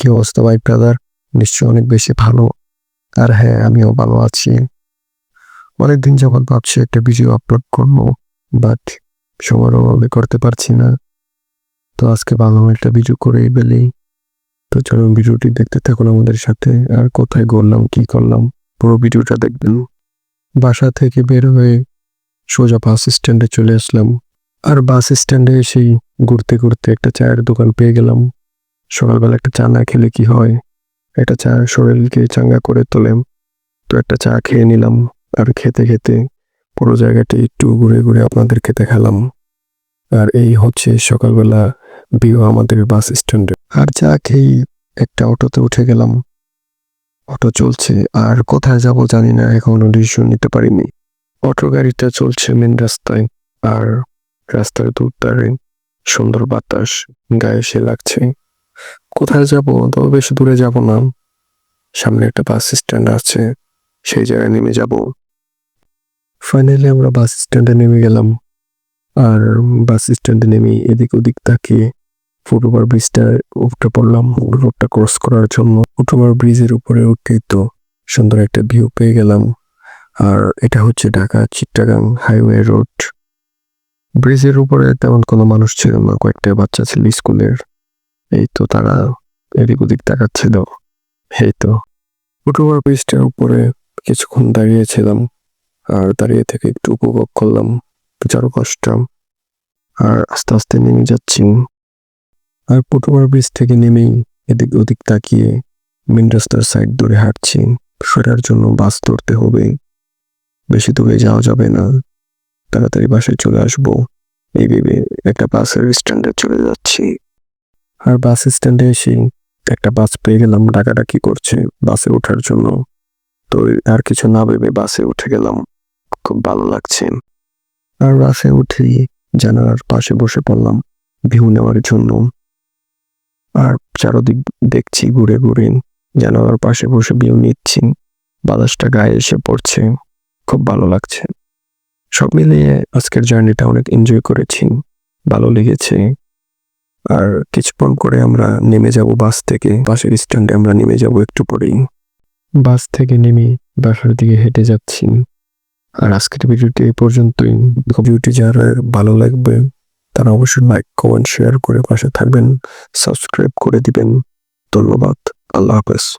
কি অবস্থা ভাই ব্রাদার নিশ্চয় অনেক বেশি ভালো। আর হ্যাঁ আমিও ভালো আছি। অনেকদিন যাবৎ ভাবছি একটা ভিডিও আপলোড করব বাট সময়ের অভাবে করতে পারছি না। তো আজকে ভালো একটা ভিডিও করেই বেলি তো চলো ভিডিওটি দেখতে থাকুন আমাদের সাথে। আর কোথায় ঘুরলাম, কি করলাম, পুরো ভিডিওটা দেখবেন। বাসা থেকে বের হয়ে সোজা বাস স্ট্যান্ডে চলে আসলাম। আর বাস স্ট্যান্ডে এসেই ঘুরতে ঘুরতে একটা চায়ের দোকান পেয়ে গেলাম। সকালবেলা একটা চা না খেলে কি হয়? একটা চা শরীরকে চাঙ্গা করে তোলে তো একটা চা খেয়ে নিলাম আর খেতে খেতে পুরো জায়গাটি একটু ঘুরে ঘুরে আপনাদের খেতে খেলাম আর এই হচ্ছে সকালবেলা ভিউ আমাদের বাস স্ট্যান্ডে। আর চা খেয়ে একটা অটোতে উঠে গেলাম। অটো চলছে, আর কোথায় যাব জানি না, এখনও ডিসিশন নিতে পারিনি। অটো গাড়িটা চলছে মেন রাস্তায়, আর রাস্তার দুধারে সুন্দর বাতাস, গায়ে সে লাগছে। কোথায় যাব? তবে বেশি দূরে যাব না। সামনে একটা বাস স্ট্যান্ড আছে। সেই জায়গায় নেমে যাব। ফাইনালি আমরা বাস স্ট্যান্ডে নেমে গেলাম। আর বাস স্ট্যান্ডে নেমে এদিক ওদিক তাকিয়ে ফুটওভার ব্রিজটা উঠে পড়লাম। রোডটা ক্রস করার জন্য ফুটওভার ব্রিজের উপরে উঠেই তো সুন্দর একটা ভিউ পেয়ে গেলাম। আর এটা হচ্ছে ঢাকা চিট্টাগাং হাইওয়ে রোড ব্রিজের উপরে তেমন কোনো মানুষ ছিল না। কয়েকটা বাচ্চা ছিল স্কুলের। এই তো তারা এদিক ওদিক তাকাচ্ছিল। এই তো ফুটওভার ব্রিজটার উপরে কিছুক্ষণ দাঁড়িয়েছিলাম আর দাঁড়িয়ে থেকে একটু উপভোগ করলাম। চারপাশটা আর আস্তে আস্তে নেমে যাচ্ছি। আর ফুটওভার ব্রিজ থেকে নেমেই এদিক ওদিক তাকিয়ে মেন রাস্তার সাইড ধরে হাঁটছি। ফেরার জন্য বাস ধরতে হবে। বেশি দূরে যাওয়া যাবে না। তাড়াতাড়ি বাসায় চলে আসব। এই ভেবে একটা বাসের স্ট্যান্ডে চলে যাচ্ছি। আর বাস স্ট্যান্ডে এসে একটা বাস পেয়ে গেলাম, ডাকাডাকি করছে বাসে ওঠার জন্য। তো আর কিছু না ভেবে বাসে উঠে গেলাম। খুব ভালো লাগছে। আর বাসে উঠে জানালার পাশে বসে পড়লাম ভিউ নেওয়ার জন্য। আর চারদিক দেখছি ঘুরে ঘুরে জানালার পাশে বসে ভিউ নিচ্ছি। বাতাসটা গায়ে এসে পড়ছে। খুব ভালো লাগছে। সব মিলিয়ে আজকের জার্নিটা অনেক এনজয় করেছি। ভালো লেগেছে। আর কিছুক্ষণ করে আমরা নেমে যাব বাস থেকে। বাসের স্ট্যান্ডে আমরা নেমে যাব একটু পরেই। বাস থেকে নেমে বাসার দিকে হেঁটে যাচ্ছি। আর আজকের ভিডিওটি এই পর্যন্তই। ভিডিওটি যারা ভালো লাগবে, তারা অবশ্যই লাইক, কমেন্ট, শেয়ার করে পাশে থাকবেন। সাবস্ক্রাইব করে দিবেন। ধন্যবাদ। আল্লাহ হাফেজ।